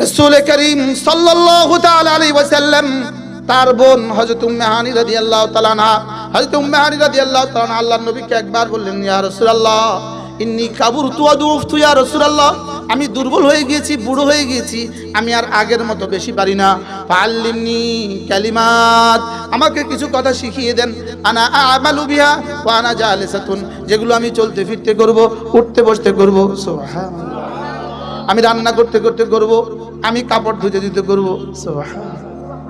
রসুল করিম সাল্লাল্লাহু তাআলা আলাইহি ওয়াসাল্লাম, তার বোন হযরত উম্মে হানি রাদিয়াল্লাহু তাআলা আনহা, হযরত উম্মে হানি রাদিয়াল্লাহু তাআলা আল্লাহর নবীকে একবার বললেন, ইয়া রাসূলুল্লাহ, ইন্নী কাবুরতু ওয়া দুফতু ইয়া রাসূলুল্লাহ, আমি দুর্বল হয়ে গিয়েছি, বুড়ো হয়ে গিয়েছি, আমি আর আগের মতো বেশি পারি না। ফাআল্লিমনি কালিমাত, আমাকে কিছু কথা শিখিয়ে দেন। আনা আমালু বিহা ওয়া আনা জালিসাতুন, যেগুলো আমি চলতে ফিরতে করব উঠতে বসতে করব। সুবহানাল্লাহ। আমি রান্না করতে করতে করব আমি কাপড় ধুতে দিতে করব।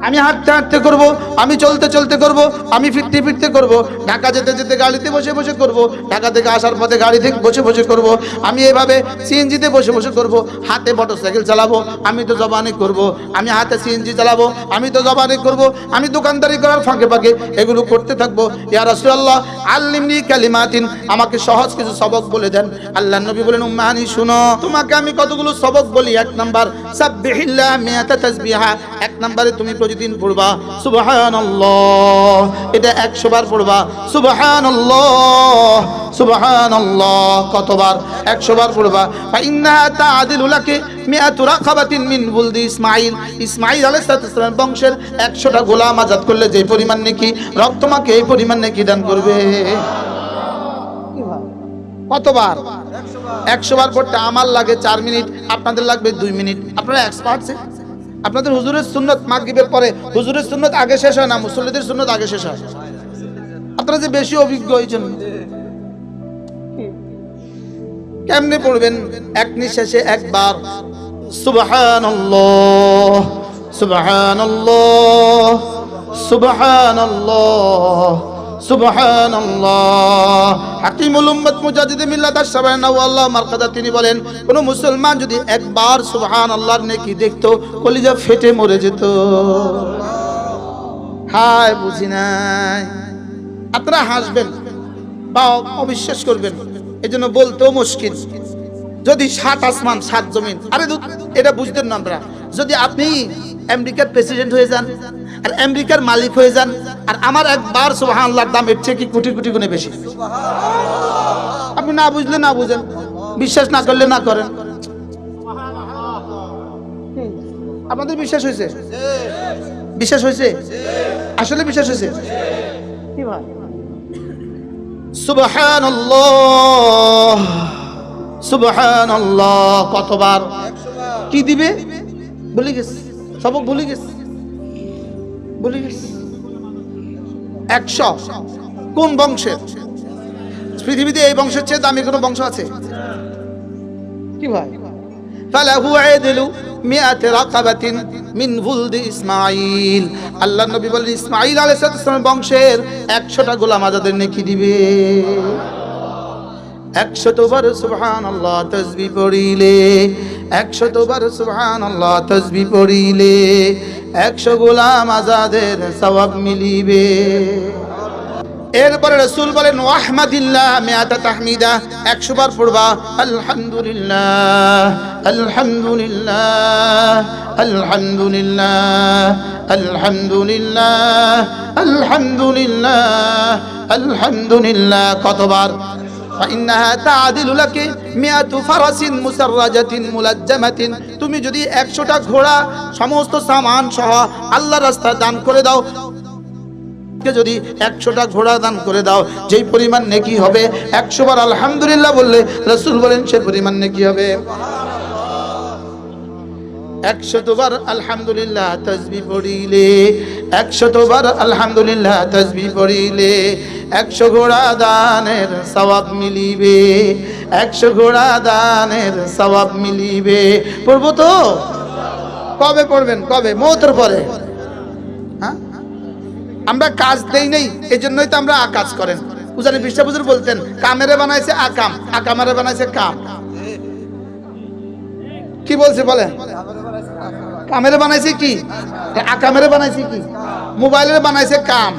আমি হাঁটতে হাঁটতে করব, আমি চলতে চলতে করব, আমি ফিরতে ফিরতে করব, ঢাকা যেতে যেতে গাড়িতে বসে বসে করব, ঢাকা থেকে আসার পথে গাড়ি থেকে বসে বসে করব, আমি এভাবে সিএনজিতে বসে বসে করব, হাতে মোটরসাইকেল চালাবো, আমি তো জবানি করব, আমি হাতে সিএনজি চালাবো, আমি তো জবানি করব, আমি দোকানদারি করার ফাঁকে ফাঁকে এগুলো করতে থাকব। ইয়া রাসূলুল্লাহ, আল্লিমনি কালিমাতিন, আমাকে সহজ কিছু সবক বলে দেন। আল্লাহ নবী বলেন, উম্মাহানি, শুনো, তোমাকে আমি কতগুলো সবক বলি? এক নাম্বার, সাব্বিহিল্লাহ মিয়াতা তাসবিহা। এক নম্বরে তুমি প্রতিদিন পড়বা। সুবহানাল্লাহ। এটা 100 বার পড়বা। সুবহানাল্লাহ। সুবহানাল্লাহ। কতবার? 100 বার পড়বা। বংশের 100টা গোলাম আজাদ করলে যে পরিমাণ নেকি রব এই পরিমাণ নেকি দান করবে। কতবার? একশো বার। পড়তে আমার লাগে চার মিনিট, আপনাদের লাগবে দুই মিনিট। আপনারা এক্সপার্ট আপনাদের হুজুরের সুন্নত মাগরিবের পরে হুজুরের সুন্নত আগে শেষ হয় না, মুসল্লিদের সুন্নত আগে শেষ হয়। আপনারা যে বেশি অভিজ্ঞ হয়েছেন, কেমনে পড়বেন? এক নিঃশ্বাসে একবার, সুবহানাল্লাহ সুবহানাল্লাহ সুবহানাল্লাহ। তিনি বলেন মুসলমান যদি একবার দেখতো, কলিজা ফেটে মরে যেত। হায়, বুঝি নাই। আপনারা হাসবেন বা অবিশ্বাস করবেন এই জন্য বলতেও মুশকিল। যদি সাত আসমান, সাত জমিন, আরে এটা বুঝতেন না আমরা যদি আপনি আমেরিকার প্রেসিডেন্ট হয়ে যান আর আমেরিকার মালিক হয়ে যান। আর আমার একবার সুবহানাল্লাহর দাম এর থেকে কি কোটি কোটি গুণে বেশি? আপনি না বুঝলে না বুঝেন। বিশ্বাস না করলে না করেন। আপনাদের বিশ্বাস হয়েছে? বিশ্বাস হয়েছে? আসলে বিশ্বাস হয়েছে? কি ভাই? সুবহানাল্লাহ। সুবহানাল্লাহ কতবার? কি দিবে? ভুলে গেছে। সবক ভুলে গেছে। একশো। কোন বংশের? পৃথিবীতে এই বংশের চেয়ে দামি কোনো বংশ আছে? কি ভাই? ফালাহু আদিলু আল্লাহ নবী বলেন, ইসমাঈল আলাইহিস সালামের বংশের 100টা গোলাম আজাদের নেকি দিবে। একশতবার সুবহান আল্লাহ তসবি পড়িলে। একশতবার সুবহান আল্লাহ তসবি পড়িলে একশো গোলাম আজাদের সওয়াব মিলিবে। এরপরে রসুল বলেন একশো আলহামদুলিল্লাহ। কতবার? فإنها تعدل لك مئة فرس مسرجة ملجمة তুমি যদি একশোটা ঘোড়া সমস্ত সামান সহ আল্লাহ রাস্তা দান করে দাও কে যদি একশোটা ঘোড়া দান করে দাও যেই পরিমাণ নেকি হবে একশো বার আলহামদুলিল্লাহ বললে রসুল বলেন সে পরিমাণ নেকি হবে একশতবার আলহামদুলিল্লাহ তসবি পড়িলে একশতবার আলহামদুলিল্লাহ তসবি পড়িলে, একশো ঘোড়া দানের সওয়াব মিলিবে, একশো ঘোড়া দানের সওয়াব মিলিবে। পড়ব তো? কবে পড়বেন? কবে? মৌতের পরে। হ্যাঁ? আমরা কাজ দেই নেই এই জন্যই তো আমরা আকাজ করেন। উজানি বিশ্বাবুজুর বলতেন, কামেরে বানাইছে আকাম, আকামারে বানাইছে কাম। কি বলছে বলেন? কামেরে বানাইছে কি? আকামেরে বানাইছে কি? মোবাইলের বানাইছে কাম,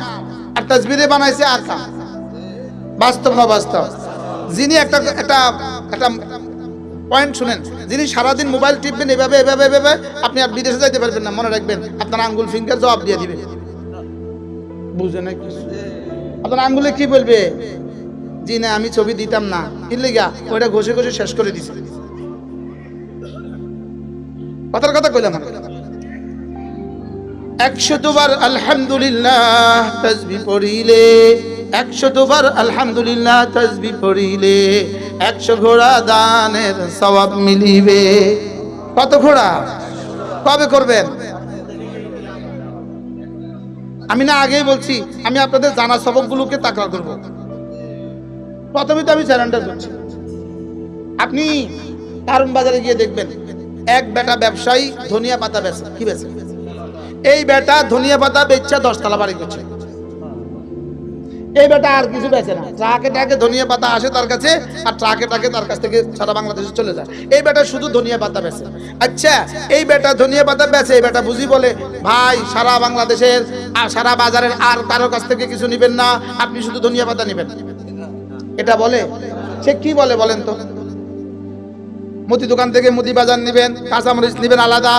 আর তসবিরে বানাইছে আকাম বাস্তব না বাস্তব? যিনি একটা একটা একটা পয়েন্ট শুনেন, যিনি সারাদিন মোবাইল টিপবেন, এভাবে এভাবে এভাবে, আপনি আর বিদেশে যাইতে পারবেন না, মনে রাখবেন, আপনার আঙ্গুল ফিঙ্গার জবাব দিয়ে দিবে। বুঝে না কিছু? আপনার আঙ্গুলে কি বলবে? জি না, আমি ছবি দিতাম না। কি লেগা, ওইটা ঘষে ঘষে শেষ করে দিছে। কথার কথা কইলাম। একশো দুবার আলহামদুলিল্লাহ তসবি পড়িলে, একশো দুবার আলহামদুলিল্লাহ তসবি পড়িলে, একশো ঘোড়া দানের সবাব মিলিবে। কত ঘোড়া? কবে করবেন? আমি না আগেই বলছি, আমি আপনাদের জানা সবকগুলোকে তাকড়া করব। প্রথমে তো আমি স্যারেন্ডার করছি আপনি কারণ বাজারে গিয়ে দেখবেন এক বেটা ব্যবসায়ী ধনিয়া পাতা বেচে, কি বেচে? এই বেটা ধনিয়া পাতা বেচছে, দশতলা বাড়ি করছে। এই বেটা আর কিছু বেচে না। ট্রাকে ট্রাকে ধনিয়া পাতা আসে তার কাছে, আর ট্রাকে ট্রাকে তার কাছ থেকে সারা বাংলাদেশে চলে যায়। এই বেটা শুধু ধনিয়া পাতা বেচে। আচ্ছা এই বেটা ধনিয়া পাতা বেচে, এই বেটা বুঝি বলে, ভাই, সারা বাংলাদেশের আর সারা বাজারের আর কারও কাছ থেকে কিছু নিবেন না, আপনি শুধু ধনিয়া পাতা নিবেন। এটা বলে? সে কি বলে বলেন তো? মুদি দোকান থেকে মুদি বাজার নেবেন, কাঁচামরিচ নেবেন আলাদা,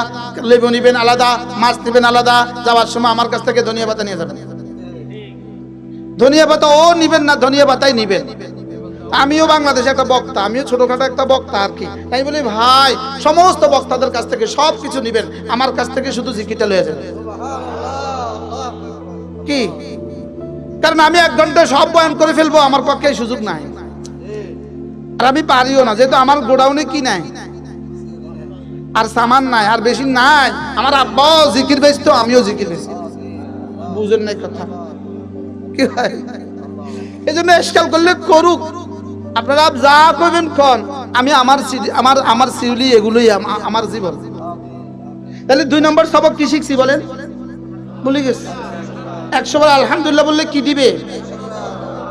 লেবু নেবেন আলাদা, মাছ নেবেন আলাদা, যাওয়ার সময় আমার কাছ থেকে ধনিয়া পাতা নিয়ে যাবেন। ধনিয়া পাতা ও নিবেন না, ধনিয়া পাতাই নিবেন। আমিও বাংলাদেশে একটা বক্তা, আমিও ছোটখাটো একটা বক্তা আর কি। তাই বলি, ভাই, সমস্ত বক্তাদের কাছ থেকে সব কিছু নিবেন, আমার কাছ থেকে শুধু জিকিটা লয়ে যাবেন কি? কারণ আমি এক ঘণ্টা সব বয়ান করে ফেলব, আমার পক্ষে সুযোগ নাই। আর আমি পারিও না, যেহেতু আমার গোডাউনে কি নাই? আর সামান নাই, আর বেশি নাই। আমার আব্বাও জিকির বেচতো, আমিও জিকির বেচি। বুঝেন নাই কথা। কি হয় এই জন্য এসকাল করলে করুক। আপনারা যা করবেন কন। আমি আমার আমার আমার সিউলি এগুলোই আম- আমার জীবন। তাহলে দুই নম্বর সবক কি শিখছি বলেন? বলে গেছি। একশো বার আলহামদুলিল্লাহ বললে কি দিবে?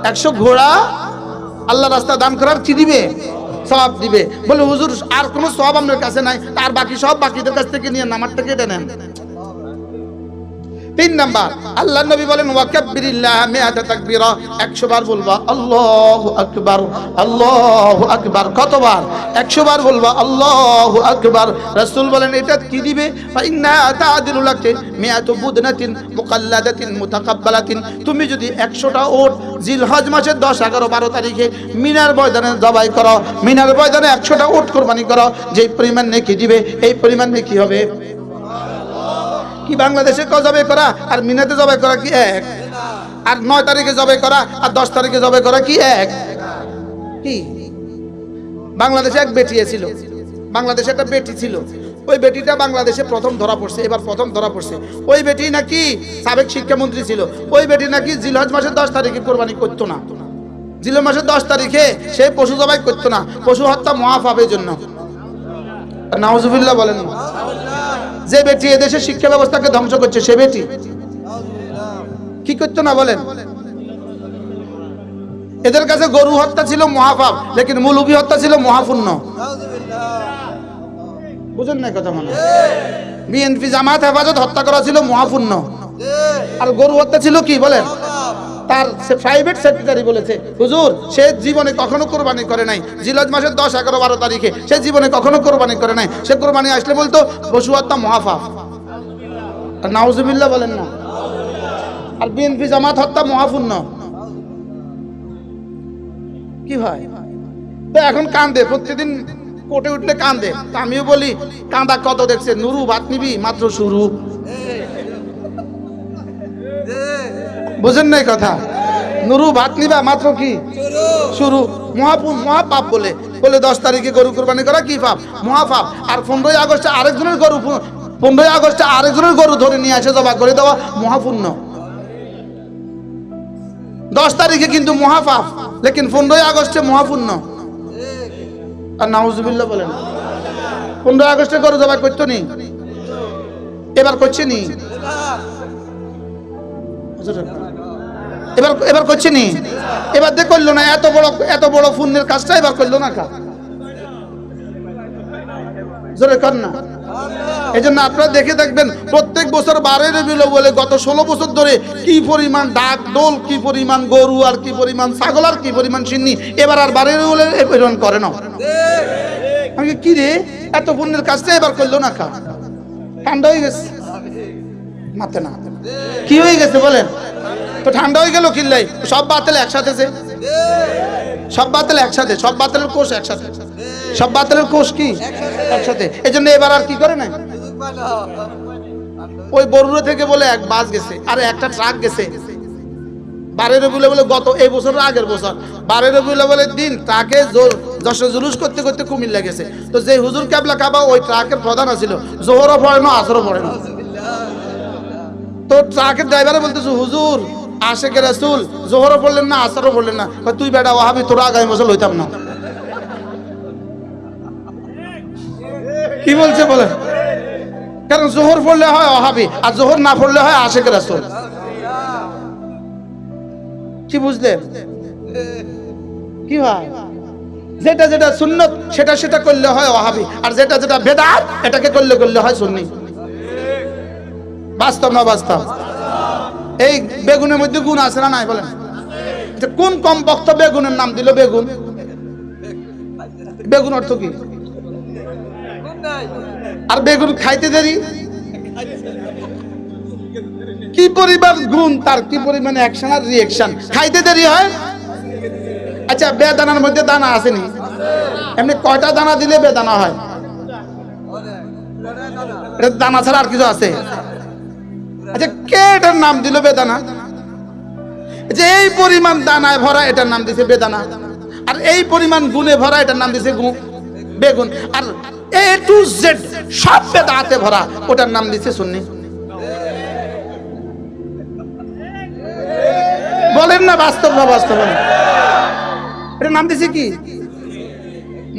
একশো ঘোড়া আল্লাহ রাস্তা দান করার কি দিবে? সব দিবে। বলে, হুজুর, আর কোনো সব আপনার কাছে নাই। তার বাকি সব বাকিদের কাছ থেকে নিয়ে নামারটাকে এটা নেন। তিন নাম্বার আল্লাহ নবী বলেন, ওয়াকাব্বিরিল্লাহ মিআতা তাকবীরা। 100 বার বলবা, আল্লাহু আকবার আল্লাহু আকবার। কতবার? 100 বার বলবা, আল্লাহু আকবার। রাসূল বলেন, এটা কি দিবে? ফা ইন্না তা'দিলু লাকে মিআতু বুদনাতিন মুকাল্লাদাতিন মুতাকাব্বালাতিন। তুমি যদি 100টা ওট জিলহজ মাসের 10 11 12 তারিখে মিনার ময়দানে জবাই করো, মিনার ময়দানে 100টা ওট কুরবানি করো, যেই পরিমাণ নেকি দিবে, এই পরিমাণ নেকি হবে। কি বাংলাদেশে ক জবে করা? আর মিনাতে জবাই করা কি এক? আর নয় তারিখে জবাই করা? আর দশ তারিখে জবাই করা কি এক? কি? বাংলাদেশে এক বেটি ছিল বাংলাদেশে একটা বেটি ছিল। ওই বেটিটা বাংলাদেশে প্রথম ধরা পড়ছে, এবার প্রথম ধরা পড়ছে। ওই বেটি নাকি সাবেক শিক্ষামন্ত্রী ছিল। ওই বেটি নাকি জিলহজ মাসের দশ তারিখে কোরবানি করতো না। জিল মাসের দশ তারিখে সে পশু জবাই করতো না। পশু হত্যা মহাফাবের জন্য। নাউজুবিল্লাহ বলেন যে বেটি এদেশের শিক্ষা ব্যবস্থাকে ধ্বংস করছে, সে বেটি কি করতো না বলেন? এদের কাছে গরু হত্যা ছিল মহাপাপ, লেকিন মুলুবি হত্যা ছিল মহাপুণ্য। বুঝেন না কথা মানে বিএনপি জামাত হেফাজত হত্যা করা ছিল মহাপূর্ণ আর গরু হত্যা ছিল কি বলেন? তার প্রাইভেট সেক্রেটারি বলেছে, হুজুর, সে জীবনে কখনো কোরবানি করে নাই। জিলজ মাসের দশ, এগারো, বারো তারিখে সে জীবনে কখনো কোরবানি করে নাই। সে কোরবানি আসলে বলতো পশু হত্যা মহাফাপ আর নাউজুবিল্লাহ বলেন না। আর বিএনপি জামাত হত্যা মহাপুণ্য কি হয়? তো এখন কান্দে প্রত্যেকদিন কোটে উঠলে কান্দে। আমিও বলি, কান্দা কত দেখছে? নুরু, ভাত নিবি? মাত্র শুরু। বুঝেন নাই কথা? নুরু ভাত নিবা মাত্র কি? শুরু। মহাপুন মহাপাপ বলে। বলে দশ তারিখে গরু কোরবানি করা কি পাপ? মহাপাপ। আর পনেরোই আগস্টে আরেকজনের গরু পনেরোই আগস্টে আরেকজনের গরু ধরে নিয়ে আসে, জবা করে দেওয়া মহাপুণ্য দশ তারিখে কিন্তু মহাপাপ, লেকিন পনেরোই আগস্টে মহাপুণ্য আর নাউজুবিল্লাহ বলেন। পনেরোই আগস্টে গরু জবাই করতো নি? এবার করছে নি? এবার এবার করছে নি? এবার দেখ করল না, এত বড় এত বড় পুণ্যের কাজটা এবার করল না কা? জোরে কর না। এই জন্য আপনারা দেখে দেখবেন, প্রত্যেক বছর বারে বলে গত ষোলো বছর ধরে কি পরিমাণ ডাক দোল, কি পরিমাণ গরু, আর কি পরিমাণ ছাগল, আর কি পরিমাণ সিন্নি, এবার আর বারে বলে পরিমাণ করে না। আমি কি রে? এত পুণ্যের কাজটা এবার করল না কা? ঠান্ডা হয়ে গেছে। মাতে না। কি হয়ে গেছে বলেন? তো ঠান্ডা হয়ে গেল কিনলাই সব বাতিল একসাথে যে। সব বাতিল একসাথে, সব বাতিলের কোষ একসাথে। সব বাতিলের কোষ কি? একসাথে। এই জন্য এবার আর কি করে না ওই বরুড়া থেকে বলে এক বাস গেছে, আর একটা ট্রাক গেছে। বারের বলে বলে গত এই বছর, আগের বছর। বারের বলে বলে দিন ট্রাকে যশোর জুলুস করতে করতে কুমিল্লা গেছে। তো যে হুজুর ক্যাবলা কাবা, ওই ট্রাকের প্রধান আছিল। জোহরও পড়ে না, আসরও পড়ে না। তো ড্রাইভারে বলতেছে, হুজুর আশেকে রাসুল, জোহরও না, আসরও না। তুই বেটা ওহাবি আগামী বছর লইতাম না। কি বলছে বলে কারণ জোহর পড়লে হয় ওহাবি আর জোহর না পড়লে হয় আশেকে রাসুল। কি বুঝলে? কি হয়? যেটা যেটা সুন্নত, সেটা সেটা করলে হয় ওহাবি আর যেটা যেটা বেদাত, এটাকে করলে করলে হয় সুন্নি। বাস্তব না বাস্তব? এই বেগুনের মধ্যে গুণ আছে না নাই বলেন? কোন কম বক্ত বেগুনের নাম দিল বেগুন? বেগুন অর্থ কি? আর বেগুন খাইতে দেরি? কি পরিমাণ গুণ তার? কি পরিমাণ অ্যাকশন আর রিয়েকশন খাইতে দেরি হয়? আচ্ছা বেদানার মধ্যে দানা আসেনি। এমনি কয়টা দানা দিলে বেদানা হয়? দানা ছাড়া আর কিছু আছে? আচ্ছা কে এটার নাম দিল বেদানা? যে এই পরিমাণ দানায় ভরা এটার নাম দিছে বেদানা। আর এই পরিমাণ গুণে ভরা এটার নাম দিছে বেগুন। আর এ টু জেড সব বেদাতে ভরা ওটার নাম দিছে সুন্নি। বলেন না, বাস্তব না বাস্তব না। এটার নাম দিছে কি?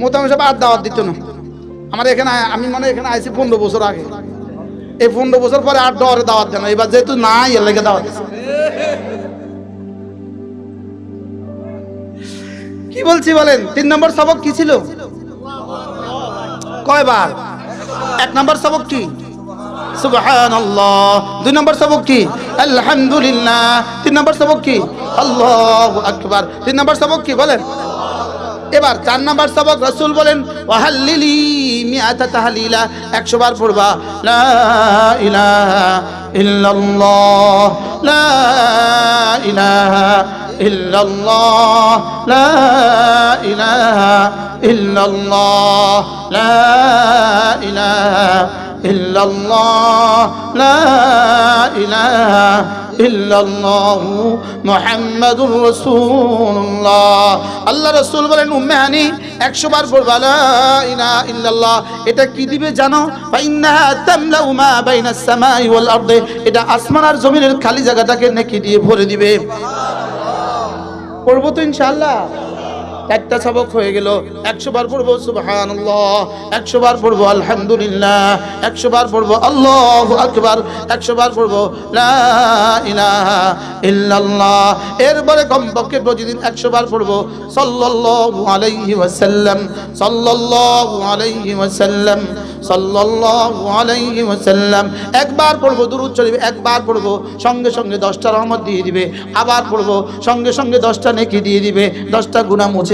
মোতাম সব আর দাওয়াত দিত না। আমার এখানে আমি মনে এখানে আইছি পনেরো বছর আগে। এই পনেরো বছর পরে আর ডরে দাওয়াত দেন এবার যেহেতু নাই, এর দাওয়াত কি বলছি বলেন? তিন নম্বর সবক কি ছিল? কয়বার? এক নম্বর সবক কি? সুবহানাল্লাহ। দুই নম্বর সবক কি? তিন নম্বর সবক কি? আল্লাহু আকবার। তিন নম্বর সবক কি? বলেন। এবার চার নম্বর সবক রসুল বলেন, ওয়াহাল্লিলি মিয়াতা তাহলিলা একশো বার পড়বা ইল্লাল্লাহ ইল্লাল্লাহ ইল্লাল্লাহ ইল্লাল্লাহ, লা ইলাহা ইল্লাল্লাহু মুহাম্মাদুর রাসূলুল্লাহ। আল্লাহ রাসূল বলেন, উম্মে হানি 100 বার পড়বা লা ইল্লাল্লাহ। এটা কি দিবে জানো? এটা আসমান আর জমিনের খালি জায়গাটাকে নেকি দিয়ে ভরে দিবে। পড়ব তো ইনশাআল্লাহ। একটা সবক হয়ে গেল। একশো বার পড়ব, সুবহানাল্লাহ। একশো বার পড়ব, আলহামদুলিল্লাহ। একশো বার পড়ব, আল্লাহ আকবার। একশো বার পড়ব ইল্লাল্লাহ। এরপরে কমপক্ষে প্রতিদিন একশো বার পড়ব সাল্লাল্লাহু আলাইহি ওয়াসাল্লাম। একবার পড়ব, দুরূদ শরীফ একবার পড়ব, সঙ্গে সঙ্গে দশটা রহমত দিয়ে দিবে। আবার পড়ব, সঙ্গে সঙ্গে দশটা নেকি দিয়ে দিবে। দশটা গুনাহ মুছে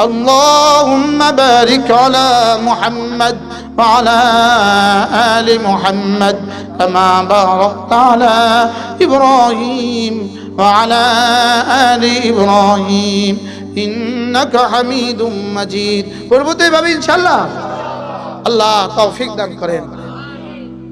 اللهم بارك على محمد وعلى آل محمد كما باركت على إبراهيم وعلى آل إبراهيم إنك حميد مجيد পরবর্তী ভাবে ইনশাআল্লাহ আল্লাহ তৌফিক দান করেন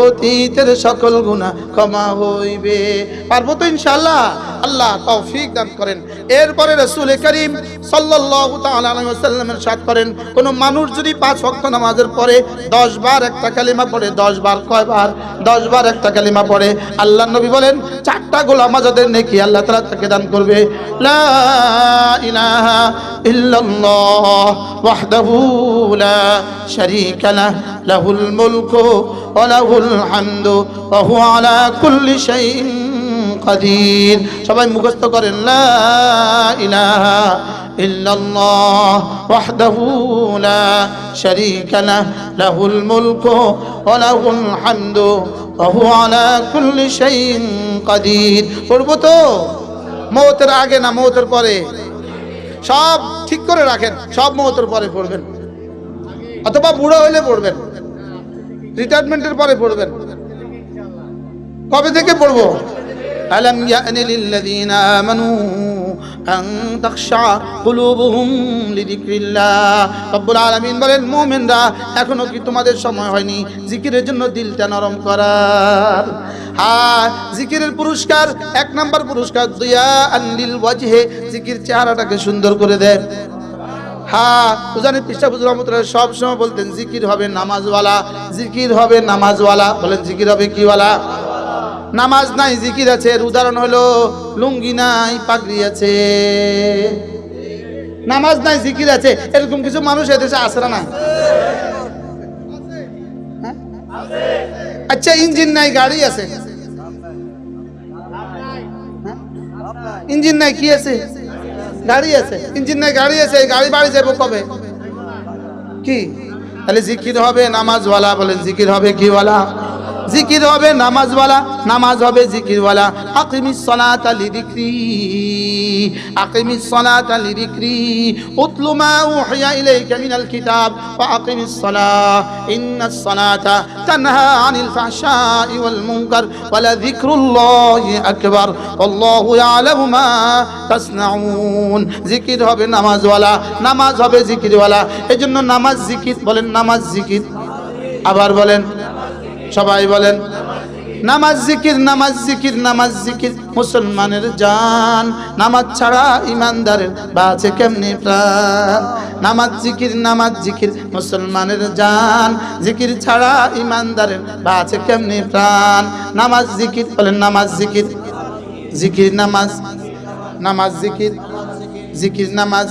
অতীতের সকল গুনাহ ক্ষমা হইবে। পারব তো ইনশাআল্লাহ? আল্লাহ তৌফিক দান করেন। এরপরে রাসূল করিম সাল্লাল্লাহু তাআলা আলাইহি ওয়াসাল্লামের সাথ করেন, কোন মানুষ যদি পাঁচ ওয়াক্ত নামাজের পরে 10 বার একটা কালিমা পড়ে 10 বার কয়বার 10 বার একটা কালিমা পড়ে আল্লাহ নবী বলেন, চারটা গোলাম আজাদের নেকি আল্লাহ তাআলা তাকে দান করবে। লা ইলাহা ইল্লাল্লাহ ওয়াহদাহু লা শারীকা লাহ। লাহুল মুলকু ওয়া লাহুল হামদু ওয়া হুয়া আলা কুল্লি শাইইন কাদির। সবাই মুখস্থ করেন, লা ইলাহা ইল্লাল্লাহ ওয়াহদাহু লা শারীকা লাহ লাহুল মুলকু ওয়া লাহুল হামদু ওয়া হুয়া আলা কুল্লি শাইইন পড়ব তো? মৌতের আগে না মৌতের পরে? সব ঠিক করে রাখেন, সব মৌতের পরে পড়বেন। অথবা বুড়ো হইলে পড়বেন। রিটায়ারমেন্টের পরে পড়বেন। কবে থেকে পড়ব? আলম ইয়ানিলিল্লাযীনা আমানু আন তাখশা কুলুবুহুম লিযিকরিল্লাহ। রব্বুল আলামিন বলেন, মুমিনরা এখনও কি তোমাদের সময় হয়নি? জিকিরের জন্য দিলটা নরম করার। হ্যাঁ জিকিরের পুরস্কার, এক নাম্বার পুরস্কার দিয়া আন লিল ওয়াজহে, জিকির চেহারাটাকে সুন্দর করে দেয় হ্যাঁ উজানি পৃষ্ঠা বুজুর রহমতুল্লাহ সব সময় বলতেন, জিকির হবে নামাজওয়ালা। জিকির হবে নামাজওয়ালা। বলেন, জিকির হবে কিওয়ালা? নামাজ নাই, জিকির আছে। এর উদাহরণ হলো, লুঙ্গি নাই, পাগড়ি আছে। নামাজ নাই, জিকির আছে। এরকম কিছু মানুষ এদেশে আসে না হ্যাঁ? আচ্ছা ইঞ্জিন নাই, গাড়ি আছে। হ্যাঁ? ইঞ্জিন নাই, কি আছে? গাড়ি আছে, ইঞ্জিন নাই, গাড়ি আছে গাড়ি বাড়ি যাব কবে? কি? তাহলে জিকির হবে, নামাজওয়ালা বলেন, জিকির হবে কিওয়ালা? জিকির হবে নামাজওয়ালা, নামাজ হবে জিকিরওয়ালা। আকিমিস সালাতা লিযিকরি আকিমিস সালাতা লিযিকরি উতলু মা উহিয়া ইলাইকা মিনাল কিতাব, ওয়া আকিমিস সালাহ। ইন্নাস সালাতা তানহা আনিল ফাহশাই ওয়াল মুনকার, ওয়া লাযিকরুল্লাহি আকবার। আল্লাহু ইয়ালামু মা তাসনাউন। জিকির হবে নামাজওয়ালা, নামাজ হবে জিকিরওয়ালা। এজন্য নামাজ জিকির বলেন, নামাজ জিকির। আবার বলেন সবাই বলেন, নামাজ জিকির নামাজ জিকির নামাজ জিকির, মুসলমানের জান। নামাজ ছাড়া ইমানদারের বাঁচে কেমনি প্রাণ? নামাজ জিকির নামাজ জিকির, মুসলমানের জান। জিকির ছাড়া ইমানদারের বাঁচে কেমনি প্রাণ? নামাজ জিকির, বলেন, নামাজ জিকির। জিকির নামাজ নামাজ জিকির জিকির নামাজ।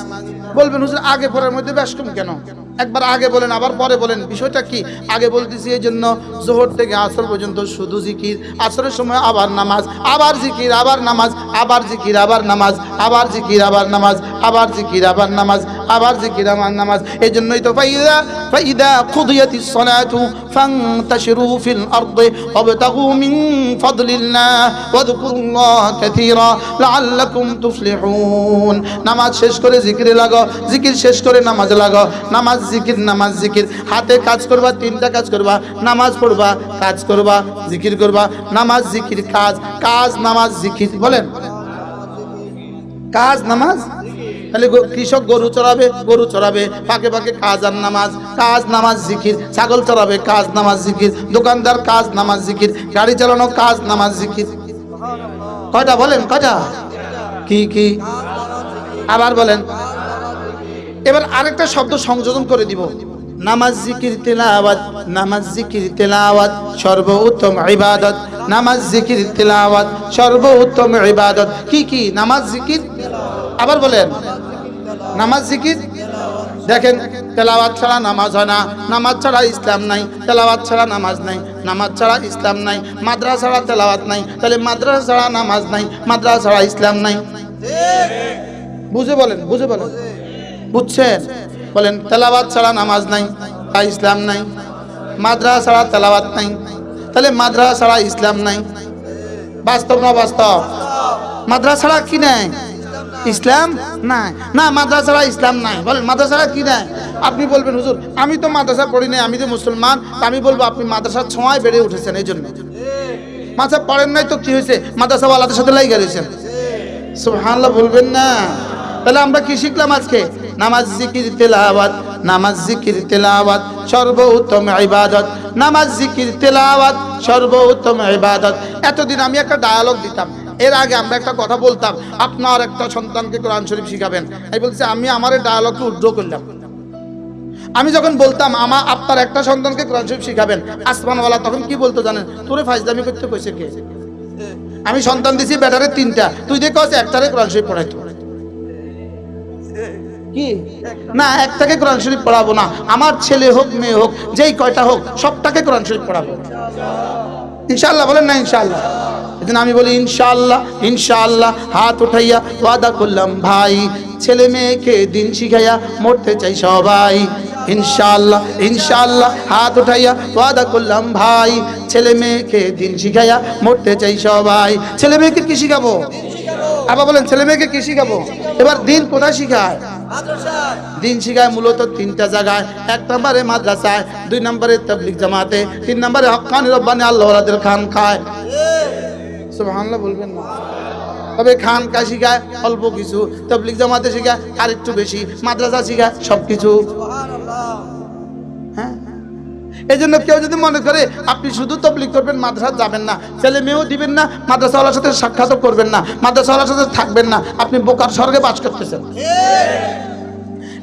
বলবেন, হুজুর, আগে পরের মধ্যে বেশ কম কেন? একবার আগে বলেন, আবার পরে বলেন। বিষয়টা কি? আগে বলতেছি এই জন্য জোহর থেকে আসর পর্যন্ত শুধু জিকির। আসরের সময় আবার নামাজ, আবার জিকির, আবার নামাজ, আবার জিকির, আবার নামাজ, আবার জিকির, আবার নামাজ, আবার জিকির, আবার নামাজ। আবার জিকির আবার নামাজ। এই জন্যই তো ফাইদা ফাইদা খুদিয়াতিস সালাতু ফান্তাশিরু ফিল আরদি ওয়াবতাগু মিন ফাদলিল্লাহ ওয়াযকুরুল্লাহ কাসীরা লাআল্লাকুম তুফলিহুন। নামাজ শেষ করে জিকিরে লাগো, জিকির শেষ করে নামাজ লাগো। নামাজ জিকির নামাজ জিকির। হাতে কাজ করবা, তিনটা কাজ করবা। নামাজ পড়বা, কাজ করবা, জিকির করবা। নামাজ জিকির, কাজ কাজ, নামাজ জিকির। বলেন। কাজ, নামাজ? তাহলে কৃষক গরু চড়াবে গরু চড়াবে, ফাঁকে ফাঁকে কাজ আর নামাজ, কাজ, নামাজ, জিকির, ছাগল চড়াবে, কাজ, নামাজ, জিকির, দোকানদার, কাজ, নামাজ, জিকির, গাড়ি চালানো, কাজ, নামাজ, জিকির। কয়টা বলেন, কয়টা? কি কি? আবার বলেন। এবার আরেকটা শব্দ সংযোজন করে দিব। নামাজ জিকির, তেলাওয়াত, নামাজ জিকির, তেলাওয়াত, সর্বোত্তম ইবাদত। নামাজ জিকির, তেলাওয়াত, সর্বোত্তম ইবাদত। কি কি? নামাজ জিকির? আবার বলেন। নামাজ জিকির? দেখেন, তেলাওয়াত ছাড়া নামাজ হয় না। নামাজ ছাড়া ইসলাম নাই, তেলাওয়াত ছাড়া নামাজ নাই। নামাজ ছাড়া ইসলাম নাই, মাদ্রাসা ছাড়া তেলাওয়াত নাই। তাহলে মাদ্রাসা ছাড়া নামাজ নাই, মাদ্রাসা ছাড়া ইসলাম নাই। বুঝে বলেন বুঝে বলেন। বুঝছেন? বলেন, তেলাওয়াত ছাড়া নামাজ নাই, তাই ইসলাম নাই। মাদ্রাসা ছাড়া তেলাওয়াত নাই, তাহলে মাদ্রাসা ছাড়া ইসলাম নাই। বাস্তব না বাস্তব? মাদ্রাসা ছাড়া কি নাই? ইসলাম নাই। না, মাদ্রাসা ছাড়া ইসলাম নাই। বলেন, মাদ্রাসা ছাড়া কি নাই? আপনি বলবেন, হুজুর, আমি তো মাদ্রাসা পড়ি নাই, আমি তো মুসলমান আমি বলব আপনি মাদ্রাসার ছোঁয়ায় বেড়ে উঠেছেন এই জন্য। মাদ্রাসা পড়েন নাই তো কি হয়েছে? মাদ্রাসাওয়ালাদের সাথে লাইগা রয়েছেন। সুবহানাল্লাহ বলবেন না। তাহলে আমরা কি শিখলাম আজকে? নামাজ জিকির, তেলাওয়াত। নামাজ জিকির, তেলাওয়াত, সর্বোত্তম ইবাদত। নামাজ জিকির, তেলাওয়াত, সর্বোত্তম ইবাদত। এতদিন আমি একটা ডায়ালগ দিতাম। এর আগে আমরা একটা কথা বলতাম, আপনার একটা সন্তানকে কোরআন শরীফ শিখাবেন। আমি বলছি, আমি আমার ডায়ালগকে উদ্ধ করলাম। আমি যখন বলতাম, আমা, আপনার একটা সন্তানকে কোরআন শরীফ শিখাবেন, আসমানওয়ালা, তখন কি বলতো জানেন? তোরে ফাইজদামি করতে কইছে কে? আমি সন্তান দিছি ব্যাটারে তিনটা। তুই দেখো একটারে কোরআন শরীফ পড়াইতো। না, একটাকে কোরআন শরীফ পড়াবো না। আমার ছেলে হোক, মেয়ে হোক, যেই কয়টা হোক, সবটাকে কোরআন শরীফ পড়াবো। ইনশাআল্লাহ বলেন না ইনশাল্লাহ এদিন আমি বলি, ইনশাআল্লাহ ইনশাআল্লাহ, হাত উঠাইয়া ওয়াদা করলাম, ভাই, ছেলে মেয়েকে দিন শিখাইয়া মরতে চাই সবাই। ইনশাল্লাহ ইনশাল্লাহ হাত উঠাইয়া ওয়াদা করলাম, ভাই, ছেলে মেয়েকে দিন শিখাইয়া মরতে চাই সবাই। ছেলে মেয়েকে কি শিখাবো? আবার বলেন, ছেলে মেয়েকে কি শিখাবো? এবার দিন কোথায় শিখায়? দিন শিখায় মূলত তিনটা জায়গায়। এক নম্বরে মাদ্রাসায়, দুই নম্বরে তবলিক জামাতে, তিন নম্বরে হকানি রব্বানি আল্লাহ রাদের খান খায়। সুবহানাল্লাহ, বলবেন না। তবে খান কা শিখায়, অল্প কিছু। তবলিক জামাতে শিখায় আর একটু বেশি। মাদ্রাসা শিখায় সব কিছু হ্যাঁ? এই জন্য কেউ যদি মনে করে, আপনি শুধু তবলিক করবেন মাদ্রাসা যাবেন না, ছেলে মেয়েও দিবেন না, মাদ্রাসাওয়ালার সাথে সাক্ষাৎ করবেন না, মাদ্রাসাওয়ালার সাথে থাকবেন না, আপনি বোকার স্বর্গে বাস করতেছেন।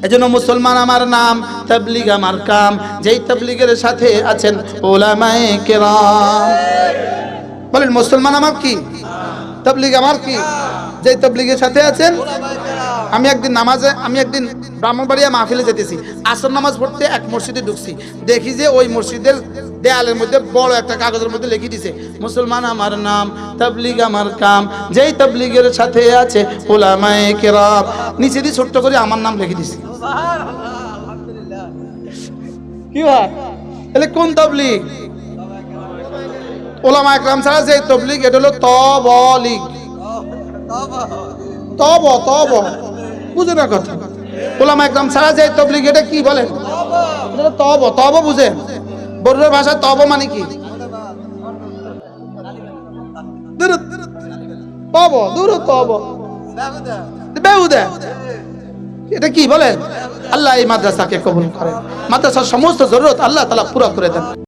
এজন্য মুসলমান আমার নাম, তাবলিগ আমার কাম, যেই তাবলিগের সাথে আছেন ওলামায়ে কেরাম। বলেন, মুসলমান আমার কি? তাবলিগ আমার কি? যেই তাবলিগের সাথে আছেন আমি একদিন নামাজে, আমি একদিন ব্রাহ্মণবাড়িয়া মাহফিলে যেতেছি। আসর নামাজ পড়তে এক মসজিদে ঢুকছি। দেখি যে ওই মসজিদের দেয়ালের মধ্যে বড় একটা কাগজের মধ্যে লিখে দিছে, মুসলমান আমার নাম, তাবলিগ আমার কাম, যেই তাবলিগের সাথে আছে ওলামায়ে কেরাম। নিচে দিয়ে ছোট্ট করে আমার নাম লিখে দিছে। কি হয়? তাহলে কোন তবলিগ? ওলামা একরাম ছাড়া যে তবলিগ, এটা হলো তবলিগ তব তব। বুঝে না কথা। ওলামা একরাম ছাড়া যে তবলিগ, এটা কি বলেন? তব তব বড়ুর ভাষায় তব মানে কি? এটা কি আল্লাহ এই মাদ্রাসাকে কবুল করেন। মাদ্রাসার সমস্ত জরুরত আল্লাহ তালা পুরো করে দেন।